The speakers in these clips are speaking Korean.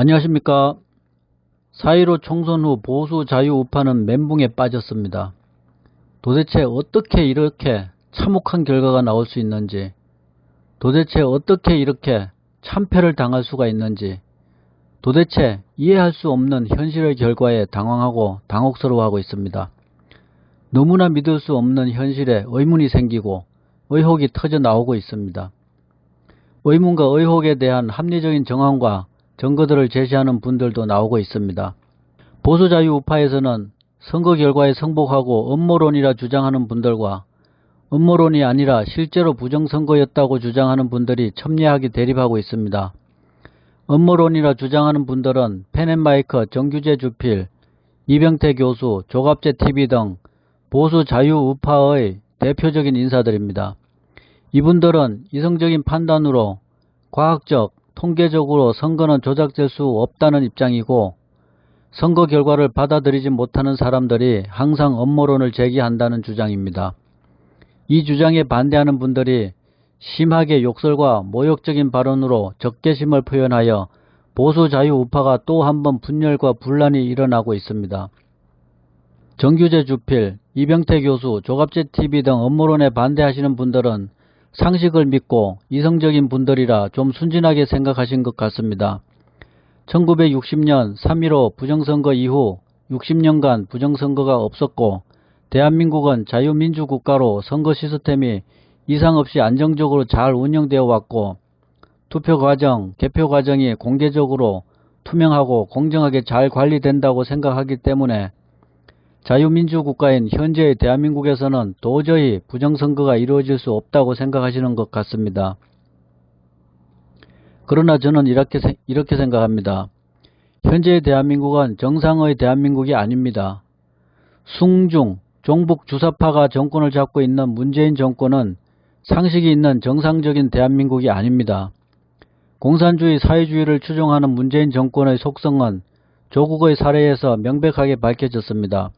안녕하십니까. 4.15 총선 후 보수 자유 우파는 멘붕에 빠졌습니다. 도대체 어떻게 이렇게 참혹한 결과가 나올 수 있는지, 도대체 어떻게 이렇게 참패를 당할 수가 있는지, 도대체 이해할 수 없는 현실의 결과에 당황하고 당혹스러워하고 있습니다. 너무나 믿을 수 없는 현실에 의문이 생기고 의혹이 터져 나오고 있습니다. 의문과 의혹에 대한 합리적인 정황과 증거들을 제시하는 분들도 나오고 있습니다. 보수자유 우파에서는 선거 결과에 성복하고 음모론이라 주장하는 분들과 음모론이 아니라 실제로 부정선거였다고 주장하는 분들이 첨예하게 대립하고 있습니다. 음모론이라 주장하는 분들은 펜앤마이크 정규재 주필, 이병태 교수, 조갑재 TV 등 보수 자유 우파의 대표적인 인사들입니다. 이분들은 이성적인 판단으로 과학적, 통계적으로 선거는 조작될 수 없다는 입장이고 선거 결과를 받아들이지 못하는 사람들이 항상 음모론을 제기한다는 주장입니다. 이 주장에 반대하는 분들이 심하게 욕설과 모욕적인 발언으로 적개심을 표현하여 보수 자유 우파가 또 한 번 분열과 분란이 일어나고 있습니다. 정규재 주필, 이병태 교수, 조갑재 TV 등 음모론에 반대하시는 분들은 상식을 믿고 이성적인 분들이라 좀 순진하게 생각하신 것 같습니다. 1960년 3.15 부정선거 이후 60년간 부정선거가 없었고 대한민국은 자유민주국가로 선거 시스템이 이상 없이 안정적으로 잘 운영되어 왔고 투표 과정, 개표 과정이 공개적으로 투명하고 공정하게 잘 관리된다고 생각하기 때문에 자유민주 국가인 현재의 대한민국에서는 도저히 부정선거가 이루어질 수 없다고 생각하시는 것 같습니다. 그러나 저는 이렇게, 이렇게 생각합니다. 현재의 대한민국은 정상의 대한민국이 아닙니다. 숭중, 종북 주사파가 정권을 잡고 있는 문재인 정권은 상식이 있는 정상적인 대한민국이 아닙니다. 공산주의 사회주의를 추종하는 문재인 정권의 속성은 조국의 사례에서 명백하게 밝혀졌습니다.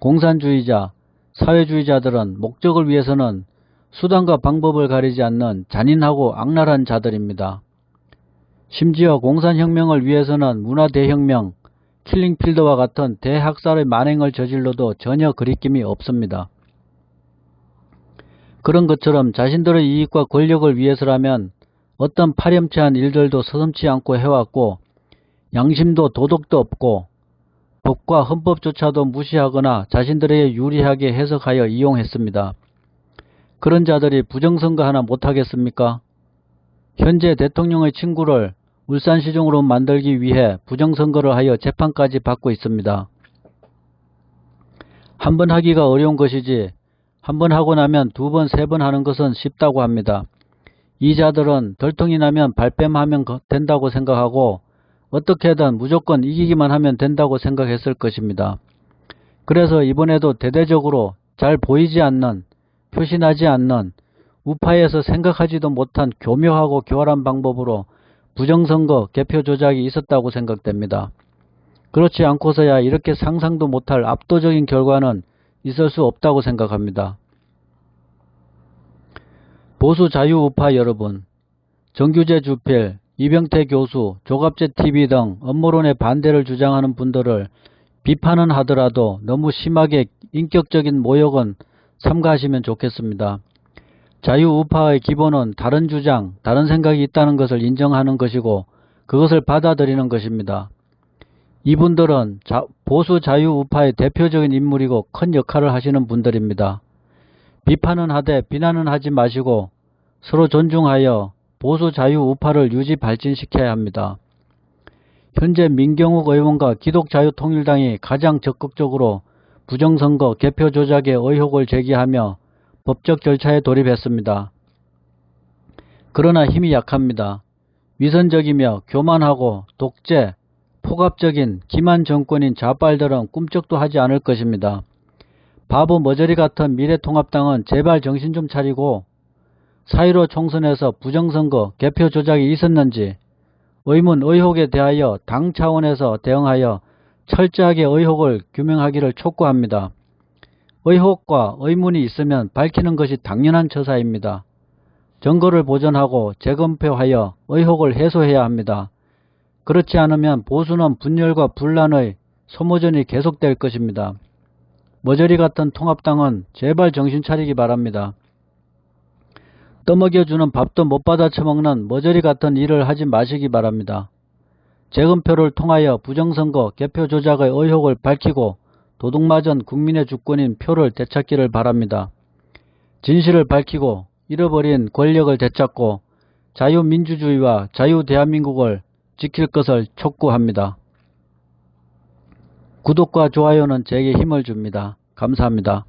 공산주의자, 사회주의자들은 목적을 위해서는 수단과 방법을 가리지 않는 잔인하고 악랄한 자들입니다. 심지어 공산혁명을 위해서는 문화대혁명, 킬링필드와 같은 대학살의 만행을 저질러도 전혀 그리낌이 없습니다. 그런 것처럼 자신들의 이익과 권력을 위해서라면 어떤 파렴치한 일들도 서슴지 않고 해왔고 양심도 도덕도 없고 법과 헌법조차도 무시하거나 자신들에게 유리하게 해석하여 이용했습니다. 그런 자들이 부정선거 하나 못하겠습니까? 현재 대통령의 친구를 울산시정으로 만들기 위해 부정선거를 하여 재판까지 받고 있습니다. 한 번 하기가 어려운 것이지 한 번 하고 나면 두 번, 세 번 하는 것은 쉽다고 합니다. 이 자들은 덜통이 나면 발뺌하면 된다고 생각하고 어떻게든 무조건 이기기만 하면 된다고 생각했을 것입니다. 그래서 이번에도 대대적으로 잘 보이지 않는, 표시나지 않는, 우파에서 생각하지도 못한 교묘하고 교활한 방법으로 부정선거 개표 조작이 있었다고 생각됩니다. 그렇지 않고서야 이렇게 상상도 못할 압도적인 결과는 있을 수 없다고 생각합니다. 보수 자유우파 여러분, 정규재 주필, 이병태 교수, 조갑재 TV 등 업무론의 반대를 주장하는 분들을 비판은 하더라도 너무 심하게 인격적인 모욕은 삼가하시면 좋겠습니다. 자유우파의 기본은 다른 주장, 다른 생각이 있다는 것을 인정하는 것이고 그것을 받아들이는 것입니다. 이분들은 자, 보수 자유우파의 대표적인 인물이고 큰 역할을 하시는 분들입니다. 비판은 하되 비난은 하지 마시고 서로 존중하여 보수 자유 우파를 유지 발전시켜야 합니다. 현재 민경욱 의원과 기독자유통일당이 가장 적극적으로 부정선거 개표 조작의 의혹을 제기하며 법적 절차에 돌입했습니다. 그러나 힘이 약합니다. 위선적이며 교만하고 독재, 폭압적인 기만 정권인 좌빨들은 꿈쩍도 하지 않을 것입니다. 바보 머저리 같은 미래통합당은 제발 정신 좀 차리고 4.15 총선에서 부정선거 개표 조작이 있었는지 의문 의혹에 대하여 당 차원에서 대응하여 철저하게 의혹을 규명하기를 촉구합니다. 의혹과 의문이 있으면 밝히는 것이 당연한 처사입니다. 증거를 보존하고 재검표하여 의혹을 해소해야 합니다. 그렇지 않으면 보수는 분열과 분란의 소모전이 계속될 것입니다. 머저리 같은 통합당은 제발 정신 차리기 바랍니다. 떠먹여주는 밥도 못 받아 처먹는 머저리 같은 일을 하지 마시기 바랍니다. 재검표를 통하여 부정선거 개표 조작의 의혹을 밝히고 도둑맞은 국민의 주권인 표를 되찾기를 바랍니다. 진실을 밝히고 잃어버린 권력을 되찾고 자유민주주의와 자유대한민국을 지킬 것을 촉구합니다. 구독과 좋아요는 제게 힘을 줍니다. 감사합니다.